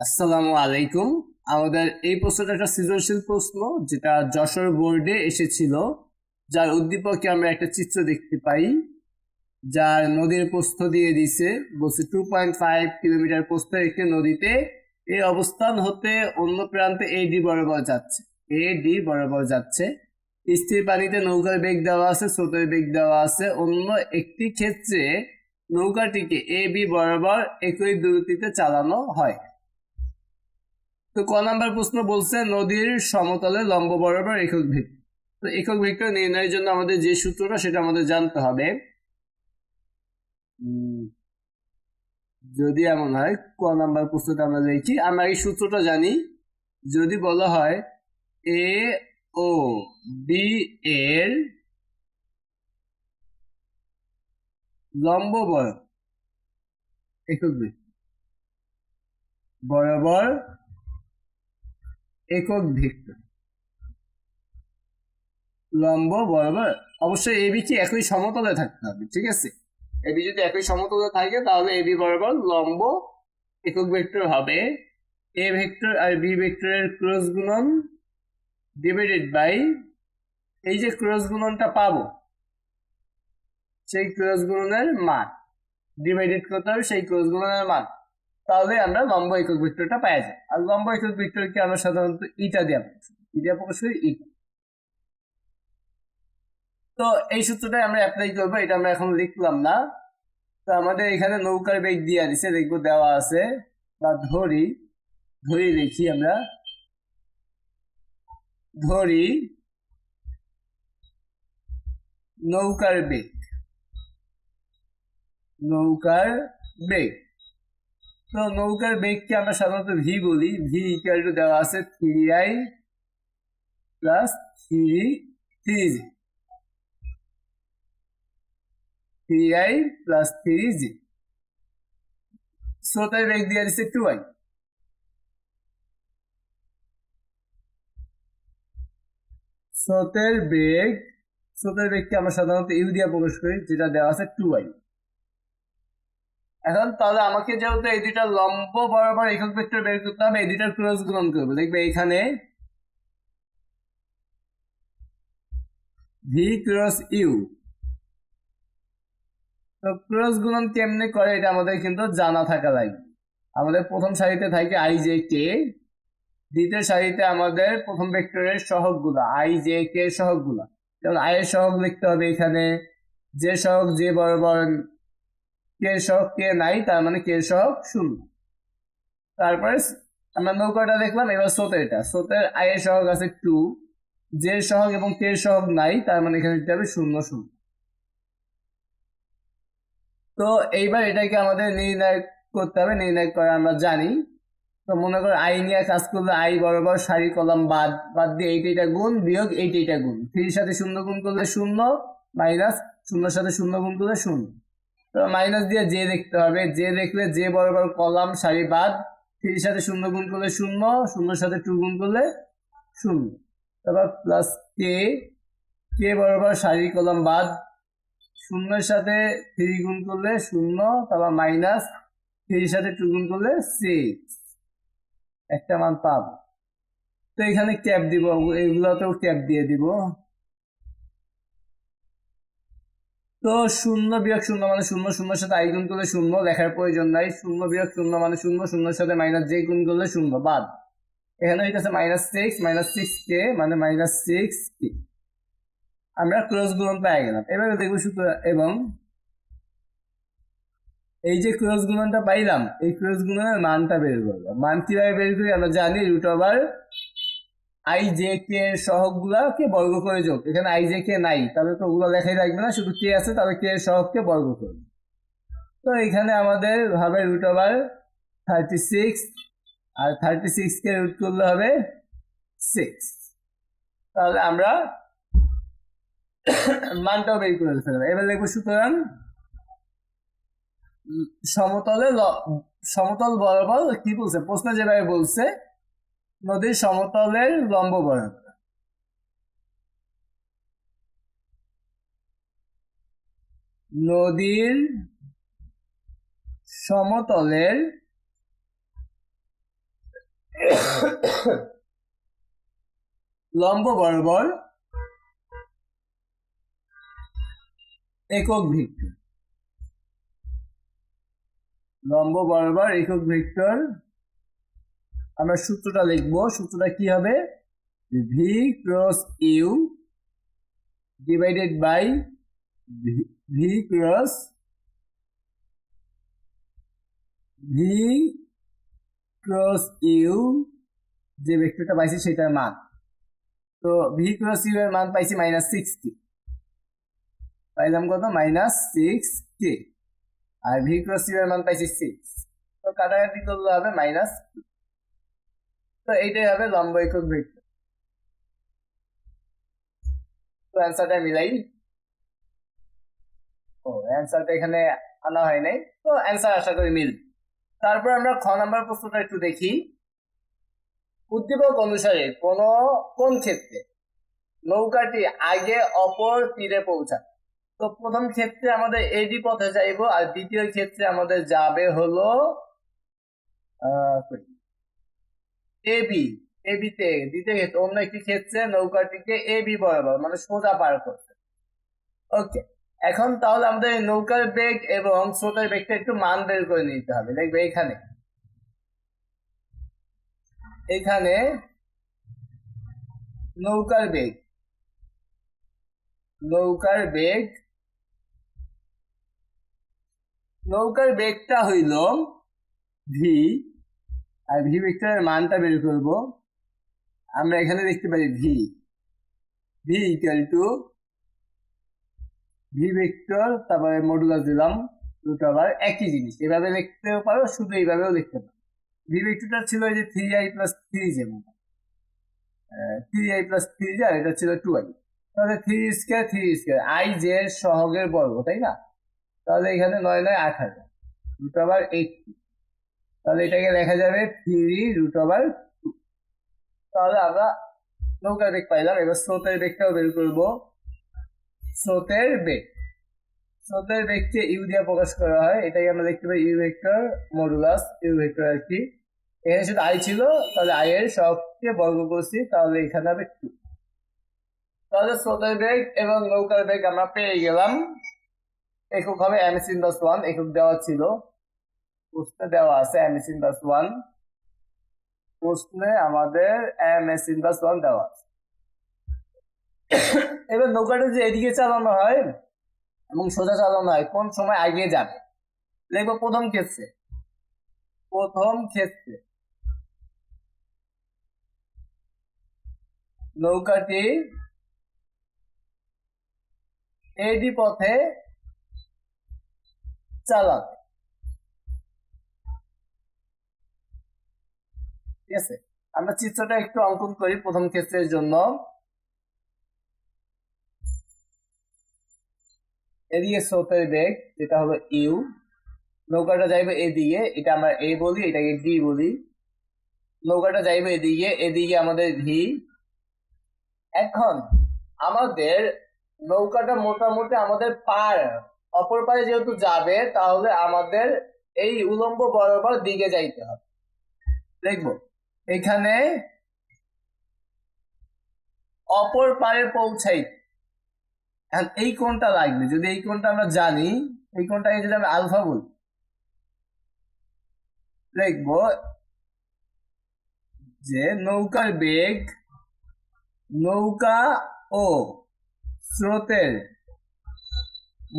আসসালামু আলাইকুম। আমাদের এই প্রশ্নটা একটা সৃজনশীল প্রশ্ন, যেটা যশোর বোর্ডে এসেছিল, যার উদ্দীপকে আমরা একটা চিত্র দেখতে পাই, যার নদীর প্রস্থ দিয়ে দিছে। বলছে টু পয়েন্ট ফাইভ কিলোমিটার প্রস্থ একটি নদীতে এই অবস্থান হতে অন্য প্রান্তে এ ডি বরাবর যাচ্ছে। এ ডি বরাবর যাচ্ছে। স্থির পানিতে নৌকার বেগ দেওয়া আছে, স্রোতের বেগ দেওয়া আছে। অন্য একটি ক্ষেত্রে নৌকাটিকে এ বি বরাবর একই দূরত্বে চালানো হয়। তো ক নাম্বার প্রশ্ন বলছে, নদীর সমতলে লম্ব বরাবর একক ভেক্টর তো একক ভেক্টর নির্ণয়ের জন্য আমাদের যে সূত্রটা, সেটা আমাদের জানতে হবে। যদি এমন হয়, ক নাম্বার প্রশ্নটা আমরা লিখি। আমরা এই সূত্রটা জানি, যদি বলা হয় এ ও বি এর লম্ব বরাবর, একক ভেক্টর বরাবর একক ভেক্টর। লম্ব বরাবর অবশ্যই এবি কি একই সমতলে থাকতে হবে, ঠিক আছে? এবি যদি একই সমতলে থাকে, তাহলে এবি বরাবর লম্ব একক ভেক্টর হবে এ ভেক্টর আর বি ভেক্টরের ক্রস গুণন ডিভাইডেড বাই এই যে ক্রস গুণনটা পাবো, সেই ক্রস গুণনের মান ডিভাইডেড করতে হবে? সেই ক্রস গুণনের মান। তাহলে আমরা লম্ব একক ভেক্টরটা পাওয়া যায়। আর লম্ব একক ভেক্টরকে আমরা সাধারণত ইটা দিয়ে প্রকাশ করি। ই দিয়ে প্রকাশ করি ইটা তো এই সূত্রটাই আমরা অ্যাপ্লাই করব, এটা আমরা এখন লিখলাম না। তো আমাদের এখানে নৌকার বেগ দিয়ে দিছে, দেখব দেওয়া আছে। বা ধরি ধরি লিখি আমরা। ধরি নৌকার বেগ। নৌকার বেগ। তো নৌকার বেগকে আমরা সাধারণত ভি বলি। ভি ইকুয়াল টু দেওয়া আছে three I plus three three G three I plus three G স্রোতের বেগ দিয়ে দিচ্ছে টু আই স্রোতের বেগ, স্রোতের বেগকে আমরা সাধারণত ইউ দিয়ে প্রকাশ করি, যেটা দেওয়া আছে টু আই এখন তাহলে আমাকে যেহেতু এই দুইটা লম্ব বরাবর একক ভেক্টর বের করতে হবে, এই দুইটার ক্রস গুণন করব। দেখবে এখানে ভি ক্রস ইউ তো ক্রস গুণন কেমনে করে এটা আমাদের কিন্তু জানা থাকা লাগবে আমাদের প্রথম সারিতে থাকে আই জে কে দ্বিতীয় সারিতে আমাদের প্রথম ভেক্টরের সহগগুলা আই জে কে সহগগুলা যেমন আই এর সহগ লিখতে হবে এখানে যে সহগ যে বরাবর কে সহগ কে নাই, তার মানে কে সহগ শূন্য। তারপরে আমরা নৌকাটা দেখলাম, এবার স্রোতের এটা স্রোতের এর সহগ আছে টু। যে সহগ এবং কে সহগ নাই, তার মানে এখানে দিতে হবে শূন্য শূন্য। তো এইবার এটাকে আমাদের নির্ণয় করতে হবে, নির্ণয় করা আমরা জানি। তো মনে করো আই নিয়ে কাজ করলে আই বরাবর সারি কলম বাদ বাদ দিয়ে এইটা এটা গুণ বিয়োগ এইটা এটা গুণ। থ্রির সাথে শূন্য গুণ করলে শূন্য, মাইনাস শূন্যর সাথে শূন্য গুণ করলে শূন্য। মাইনাস দিয়ে জে দেখতে হবে। জে দেখলে জে বরাবর কলাম সারি বাদ। থ্রির সাথে শূন্য গুণ করলে শূন্য, শূন্যর সাথে টু গুণ করলে শূন্য। তারপর প্লাস কে কে বরাবর সারি কলম বাদ। শূন্যের সাথে থ্রি গুণ করলে শূন্য, তারপর মাইনাস থ্রির সাথে টু গুণ করলে সিক্স একটা মান পাব। তো এখানে ক্যাপ দিব, এগুলোতেও ক্যাপ দিয়ে দিব। তো শূন্য বিয়োগ শূন্য মানে শূন্য, শূন্যর সাথে আই গুণ করলে শূন্য, লেখার প্রয়োজন নাই। শূন্য বিয়োগ শূন্য মানে শূন্য, শূন্যর সাথে মাইনাস জে গুণ করলে শূন্য, বাদ। এখানে হইতেছে minus six minus six K মানে মাইনাস সিক্স কে আমরা ক্রস গুণন পেয়ে গেলাম। এবারে দেখব শুধু এবং এই যে ক্রস গুণনটা পাইলাম, এই ক্রস গুণনের মানটা বের করব। মান কীভাবে বের করি? আমরা জানি root over I J K সহগগুলাকে বর্গ করে যোগ? এখানে আই জে কে নাই। তাহলে তো ওগুলো লেখাই থাকবে না, শুধু কে আছে, তাহলে কে সহগকে বর্গ করবে। তো এখানে আমাদের হবে রুট ওভার থার্টি সিক্স আর থার্টি সিক্সকে রুট করলে হবে সিক্স তাহলে আমরা মানটাও বের করে ফেলবে এবার দেখব সুতরাং সমতলে সমতল বরাবর কি বলছে? প্রশ্ন যেভাবে বলছে নদীর সমতলের লম্ব বরাবর নদীর সমতলের লম্ব বরাবর একক ভেক্টর। লম্ব বরাবর একক ভেক্টর আমরা সূত্রটা লিখব। সূত্রটা কি হবে? V cross U divided by V cross V cross U যে ভেক্টরটা পাইছি সেটার মান। তো ভি ক্রস ইউ এর মান পাইছি মাইনাস সিক্সটি পাইলাম কত? মাইনাস সিক্স কে আর ভি ক্রস ইউ এর মান পাইছি সিক্স তো কাটাকাটি করলে হবে মাইনাস তো এইটাই হবে লম্ব একক ভেক্টর তো অ্যান্সারটা মিলাই ও অ্যান্সারটা এখানে আনা হয় নাই। তো অ্যান্সার আশা করি মিল। তারপর আমরা খ নাম্বার প্রশ্নটা একটু দেখি। উদ্দীপক অনুসারে কোন কোন ক্ষেত্রে নৌকাটি আগে অপর তীরে পৌঁছায়? তো প্রথম ক্ষেত্রে আমাদের এডি পথে যাইবো আর দ্বিতীয় ক্ষেত্রে আমাদের যাবে হলো এবি এবিতে দ্বিতীয় ক্ষেত্রে অন্য একটি ক্ষেত্রে নৌকাটিকে এবি বরাবর মানে সোজা পার করতে। ওকে এখন তাহলে আমাদের নৌকার বেগ এবং স্রোতের বেগটা একটু মান বের করে নিতে হবে। দেখবে এখানে। এখানে নৌকার বেগ নৌকার বেগ, নৌকার বেগটা হইল ভি আর ভি ভেক্টরের মানটা বের করব। আমরা এখানে দেখতে পারি V V equal to V vector তারপরে মডুলাস দিলাম, দুটো আবার একই জিনিস। এভাবে লিখতেও পারো, শুধু এইভাবেও লিখতে পারো। ভি ভেক্টরটা ছিল এই যে three I plus three J three I plus three J আর এটা ছিল টু আই তাহলে three square three square I J সহগের বর্গ, তাই না? তাহলে এখানে নয় নয় আট হাজার। রুট ওভার এইট তাহলে এটাকে লেখা যাবে থ্রি রুট ওভার টু তাহলে আমরা নৌকার বেগ পাইলাম। এবার স্রোতের বেগটাও বের করব। স্রোতের বেগ। স্রোতের বেগকে ইউ দিয়ে প্রকাশ করা হয়। এটাই আমরা দেখতে পাই U vector modulus U vector আর কি। এখানে শুধু আই ছিল, তাহলে আই এর সবকে বর্গ করছি, তাহলে এখানে হবে টু তাহলে স্রোতের বেগ এবং নৌকার বেগ আমরা পেয়ে গেলাম। একক হবে এম এস ইনভার্স ওয়ান একক দেওয়া ছিল। প্রশ্নে দেওয়া আছে এম এস ইনভার্স ওয়ান প্রশ্নে আমাদের এম এস ইনভার্স ওয়ান দেওয়া আছে। এবার নৌকাটা যে এদিকে চালানো হয় এবং সোজা চালানো হয়, কোন সময় আগে যাবে? দেখব প্রথম ক্ষেত্রে। প্রথম ক্ষেত্রে নৌকাটি এডি পথে চালাবে। ঠিক আছে? আমরা চিত্রটা একটু অঙ্কন করি প্রথম ক্ষেত্রের জন্য। এদিকে স্রোতের বেগ, যেটা হলো ইউ নৌকাটা যাইবে এদিকে, এটা আমরা এ বলি, এটাকে ডি বলি। নৌকাটা যাইবে এদিকে এদিকে আমাদের ভি এখন আমাদের নৌকাটা মোটামুটি আমাদের পার অপর পারে যেহেতু যাবে, তাহলে আমাদের এই উলম্ব বরাবর দিকে যাইতে হবে। দেখব। এখানে অপর পারে পৌঁছাই। এই কোনটা লাগবে। যদি এই কোনটা আমরা জানি, এই কোনটাকে যদি আমরা আলফা বলি, দেখব যে নৌকার বেগ, নৌকা ও স্রোতের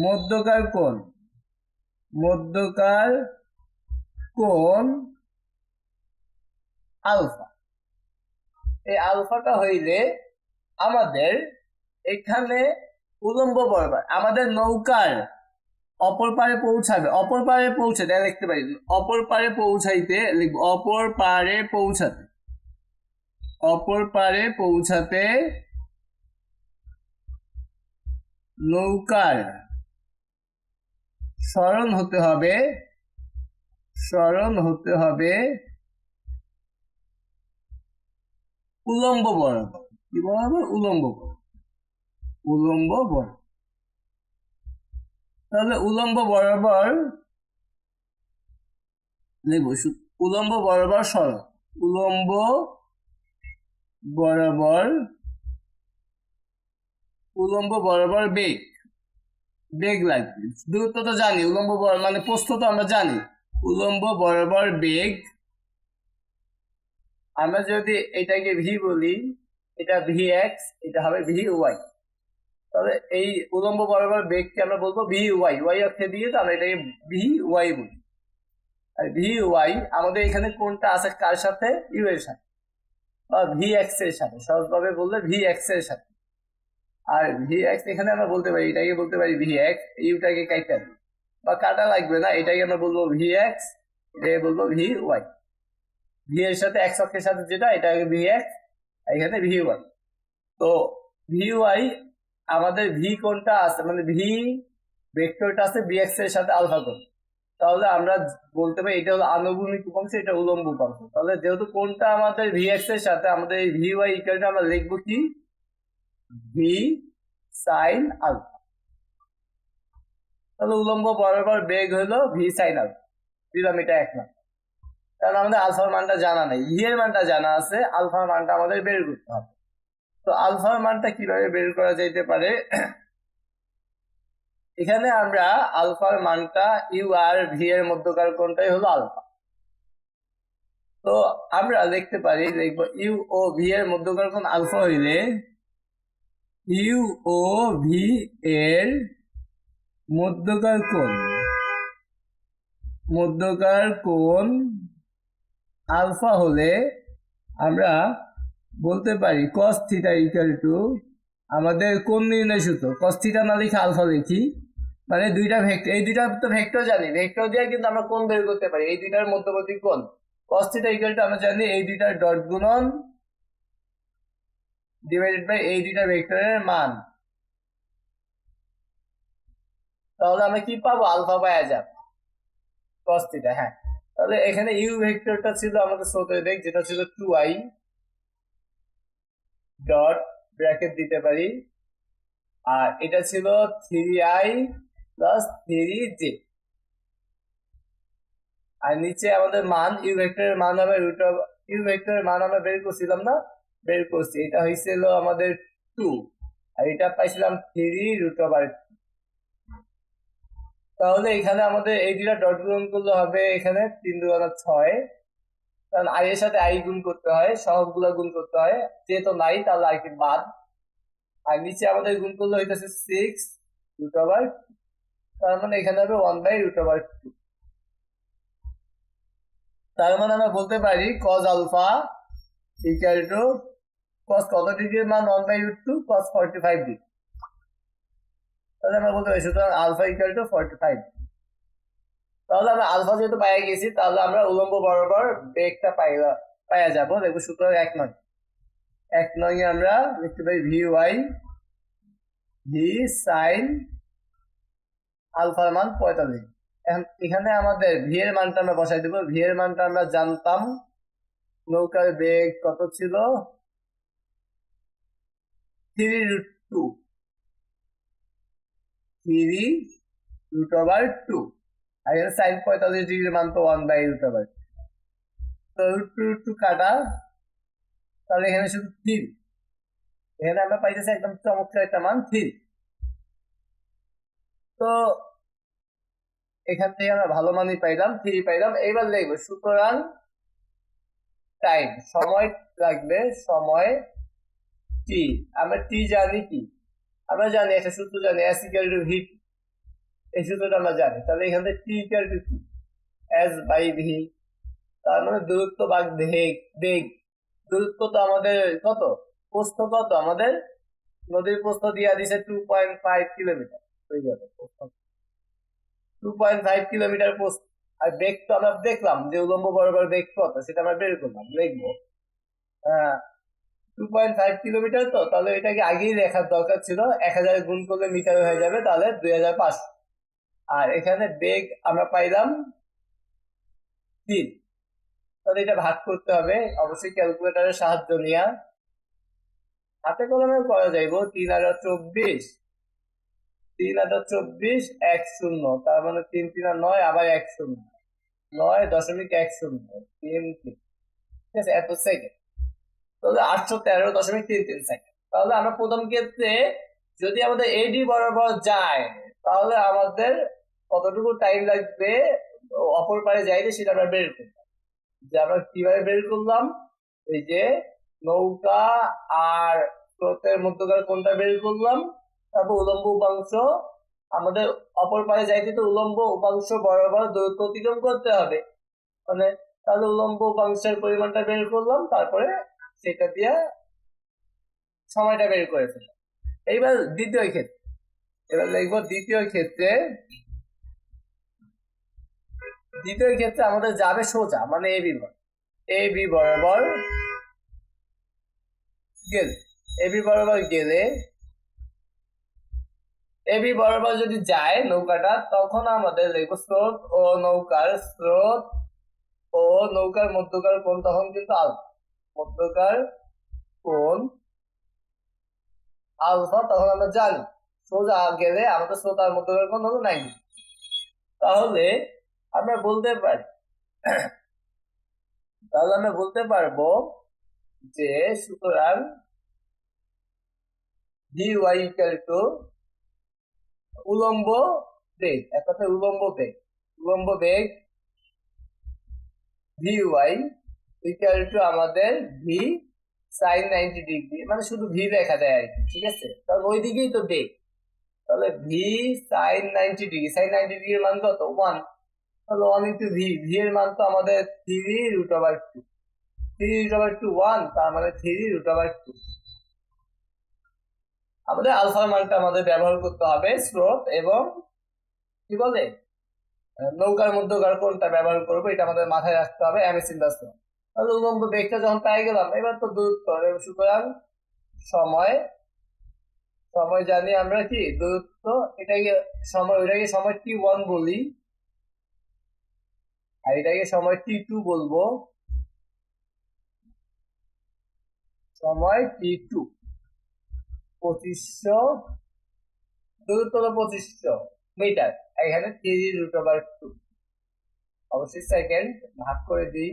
মধ্যকার কোণ মধ্যকার কোণ আলফা। এই আলফাটা হইলে আমাদের এখানে উলম্ব বরাবর, আমাদের নৌকার অপর পারে পৌঁছাবে। অপর পারে পৌঁছাতে লিখতে পারি। অপর পারে পৌঁছাইতে লিখব, অপর পারে পৌঁছাতে। অপর পারে পৌঁছাতে নৌকার স্মরণ হতে হবে, স্মরণ হতে হবে উলম্ব বরাবর কি বরাবর উলম্ব উলম্ব বরাবর তাহলে উলম্ব বরাবর উলম্ব বরাবর সরণ উলম্ব বরাবর উলম্ব বরাবর বেগ। বেগ লাগবে। দূরত্ব তো জানি। উলম্ব মানে প্রস্থ তো আমরা জানি। উলম্ব বরাবর বেগ আমরা যদি এটাকে ভি বলি, এটা ভি এক্স এটা হবে ভি ওয়াই তবে এই উলম্ব বরাবর বেগকে আমরা বলব ভি ওয়াই ওয়াই অক্ষে দিয়ে তো আমরা এটাকে ভি ওয়াই বলি। আর ভি ওয়াই আমাদের এখানে কোনটা আছে, কার সাথে? ইউ এর সাথে। বা ভি এক্সের সাথে। সহজভাবে বললে ভি এক্সের সাথে। আর ভি এক্স এখানে আমরা বলতে পারি, এটাকে বলতে পারি ভি এক্স ইউটাকে কাইটা বা কাটা লাগবে না, এটাকে আমরা বলব ভি এক্স এটাকে বলব ভি ওয়াই ভি এর সাথে এক্স অক্ষের সাথে যেটা এটাকে ভি এক্স এখানে ভি ওয়াই তো ভি ওয়াই আমাদের ভি কোনটা আছে? মানে ভি ভেক্টরটা আছে বি এক্সের সাথে আলফা কোণ। তাহলে আমরা বলতে পারি এটা হলো আনুভূমিক উপাংশ, এটা উলম্ব উপাংশ। তাহলে যেহেতু কোনটা আমাদের ভি এক্সের সাথে, আমাদের এই ভি ওয়াই ইকুয়ালটা আমরা লিখব কি? ভি সাইন আলফা তাহলে উলম্ব বরাবর বেগ হলো ভি সাইন আলফা দিলাম এটা এক নাম কারণ আমাদের আলফার মানটা জানা নেই। ভি এর মানটা জানা আছে, আলফার মানটা আমাদের বের করতে হবে। তো আলফার মানটা কীভাবে বের করা যেতে পারে? এখানে আমরা আলফার মানটা ইউ আর ভি এর মধ্যকার কোনটাই হলো আলফা। তো আমরা দেখতে পারি, দেখব ইউ ও ভি এর মধ্যকার কোন আলফা হইলে ইউ ও ভি এর মধ্যকার কোন মধ্যকার কোণ আলফা হলে আমরা বলতে পারি কস থিটা ইকুয়াল টু আমাদের কোন নির্ণয় সূত্র? কস থিটা না লিখে আলফা লিখি। মানে দুইটা ভেক্টর এই দুইটা তো ভেক্টর জানি। ভেক্টর দিয়ে কিন্তু আমরা কোন বের করতে পারি। এই দুইটার মধ্যবর্তী কোন কস থিটা ইকুয়াল টু আমরা জানি এই দুইটার ডট গুণন ডিভাইডেড বাই এই দুইটা ভেক্টরের মান। তাহলে আমরা কি পাবো? আলফা পাওয়া যাবে। কস থিটা হ্যাঁ। তাহলে এখানে ইউ ভেক্টরটা ছিল আমাদের স্রোতের বেগ, যেটা ছিল টু আই ডট ব্র্যাকেট দিতে পারি। আর এটা ছিল three I plus three J আর নিচে আমাদের মান ইউ ভেক্টরের মান হবে রুট অফ ইউ ভেক্টরের মান আমরা বের করছিলাম না, বের করছি। এটা হয়েছিল আমাদের টু আর এটা পাইছিলাম থ্রি রুট ওভার তাহলে এখানে আমাদের এই দুটা ডট গুণ করলে হবে এখানে তিন দু দুগুণা ছয়। কারণ আই এর সাথে আই গুণ করতে হয় সহগুলো গুণ করতে হয়। যেহেতু নাই, তাহলে আর কি বাদ। আর নিচে আমাদের গুণ করলে হইতেছে সিক্স রুট ওভার তার মানে এখানে হবে one by root over two তার মানে আমরা বলতে পারি cos alpha equal to cos কত ডিগ্রির মান one by root two cos forty five degree তাহলে আমরা বলতে পারি সুতরাং alpha equal to forty five তাহলে আমরা আলফা যেহেতু পাইয়া গেছি, তাহলে আমরা উলম্ব বরাবর বেগটা পাইয়া পাইয়া যাব। দেখব সুতরাং এক নয়। এক নয় আমরা লিখতে পারি ভি ওয়াই ভি সাইন আলফার মান পঁয়তাল্লিশ। এখন এখানে আমাদের ভি এর মানটা আমরা বসাই দেবো। ভি এর মানটা আমরা জানতাম নৌকার বেগ কত ছিল? Three root two three root over two এখানে সাইন পঁয়তাল্লিশ ডিগ্রি মান তো ওয়ান বাই রুট ওভার তো রুট টু টু কাটা, তাহলে এখানে শুধু থ্রি এখানে আমরা পাইতেছি একদম চমৎকার একটা মান থ্রি তো, এখান থেকে আমরা ভালো মানই পাইলাম থ্রি পাইলাম। এইবার লিখব সুতরাং টাইম সময় লাগবে, সময় টি আমরা টি জানি কি? আমরা জানি, একটা সূত্র জানি এস ইকুয়াল টু ভি এই সূত্রটা আমরা জানি। তাহলে এখান থেকে টি ইকুয়াল টু কি এস বাই ভি তার মানে দূরত্ব ভাগ বেগ বেগ দূরত্ব তো আমাদের কত? প্রস্থ কত? আমাদের নদীর প্রস্থ দিয়ে দিছে টু পয়েন্ট ফাইভ কিলোমিটার হয়ে যাবে টু পয়েন্ট ফাইভ কিলোমিটার প্রস্থ। আর বেগ তো আমরা দেখলাম যে উলম্ব বরাবর বেগ কত? সেটা আমরা বের করলাম, দেখব। হ্যাঁ। টু পয়েন্ট ফাইভ কিলোমিটার তো, তাহলে এটাকে আগেই দেখার দরকার ছিল। এক হাজার গুণ করলে মিটার হয়ে যাবে, তাহলে দুই হাজার পাঁচশো। আর এখানে বেগ আমরা পাইলাম তিন। তাহলে এটা ভাগ করতে হবে, অবশ্যই ক্যালকুলেটারের সাহায্য নিয়ে। হাতে কলমে করা যাইব, তিন হাজার চব্বিশ। তিন হাজার চব্বিশ, এক শূন্য। তার মানে তিন তিন আর নয়, আবার এক শূন্য। নয় দশমিক এক শূন্য, তিন তিন। ঠিক আছে, এত সেকেন্ড তাহলে আটশো তেরো দশমিক তিন তিন সেকেন্ড তাহলে আমরা প্রথম ক্ষেত্রে যদি আমাদের এডি বরাবর যায়, তাহলে আমাদের কতটুকু টাইম লাগবে অপর পারে যাইতে সেটা আমরা বের করলাম। যে আমরা কীভাবে বের করলাম? এই যে নৌকা আর স্রোতের মধ্যকার কোনটা বের করলাম, তারপর উলম্ব উপাংশ। আমাদের অপর পারে যাইতে তো উলম্ব উপাংশ বরাবর দূরত্ব অতিক্রম করতে হবে। মানে তাহলে উলম্ব উপাংশের পরিমাণটা বের করলাম, তারপরে সেটা দিয়ে সময়টা বের করে ফেললাম এইবার দ্বিতীয় ক্ষেত্রে, এবার লিখব দ্বিতীয় ক্ষেত্রে দ্বিতীয় ক্ষেত্রে আমাদের যাবে সোজা মানে এ বি এ বরাবর গেলে এ বি বরাবর গেলে এ বি বরাবর যদি যায় নৌকাটা, তখন আমাদের দেখব স্রোত ও নৌকার স্রোত ও নৌকার মধ্যকার কোন তখন কিন্তু আলফা। মধ্যকার কোণ আলফা তখন আমরা জানি। সোজা গেলে আমাদের স্রোত আর মধ্যকার কোণ হলো নাইনটি তাহলে আমরা বলতে পারি, তাহলে আমরা বলতে পারব যে সুতরাং ডি ওয়াই ইকাল টু উলম্ব বেগ এক কথায় উলম্ব বেগ। উলম্ব বেগ ভি ওয়াই ইকাল টু আমাদের ভি সাইন নাইনটি ডিগ্রি মানে শুধু ভি দেখা যায় আর কি, ঠিক আছে? তাহলে ওই দিকেই তো তাহলে V sine ninety degree, sine ninety ডিগ্রির মান কত? ওয়ান তাহলে ওয়ান ইন্টু ভি ভি এর মান তো আমাদের three root over two three root over two one three root over two আমাদের আলফার মানটা আমাদের ব্যবহার করতে হবে স্রোত এবং কি বলে? নৌকার মধ্যকার কোনটা ব্যবহার করব, এটা আমাদের মাথায় রাখতে হবে এম এস তাহলে উলম্ব বেগটা যখন পেয়ে গেলাম, এবার তো দূরত্ব। সুতরাং সময় সময় জানি আমরা কি? দূরত্ব, এটাকে সময়, ওইটাকে সময় টি ওয়ান বলি। আর এটাকে সময় টি টু বলব। সময় টি টু পঁচিশশো, দূরত্ব হলো পঁচিশশো মিটার। এখানে থ্রি রুট ওভার টু অবশ্যই সেকেন্ড ভাগ করে দিই।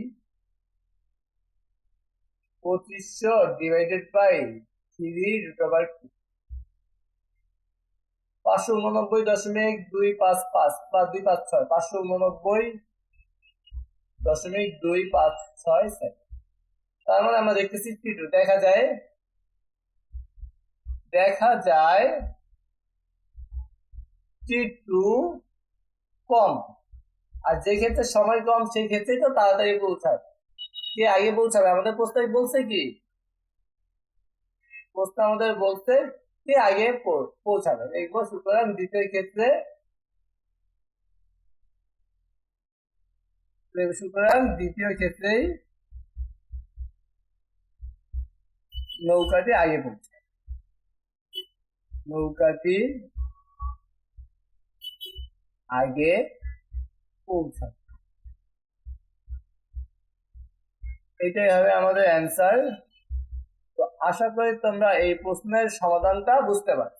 পঁচিশশো divided by three root over two পাঁচশো উননব্বই দশমিক দুই পাঁচ পাঁচ বা দুই পাঁচ ছয়, পাঁচশো উননব্বই দশমিক দুই পাঁচ ছয় তার মানে আমরা দেখতেছি টু, দেখা যায় দেখা যায় টি টু কম। আর যে ক্ষেত্রে সময় কম, সেই ক্ষেত্রে তো তাড়াতাড়ি পৌঁছাবে কে আগে পৌঁছাবে আমাদের প্রস্তাব বলছে কি? প্রশ্ন আমাদের বলছে কে আগে পৌঁছাবে। দেখব সুতরাং দ্বিতীয় ক্ষেত্রে সুতরাং দ্বিতীয় ক্ষেত্রেই নৌকাটি আগে পৌঁছায় নৌকাটি আগে পৌঁছায় এটাই হবে আমাদের অ্যান্সার তো আশা করি তোমরা এই প্রশ্নের সমাধানটা বুঝতে পারছ।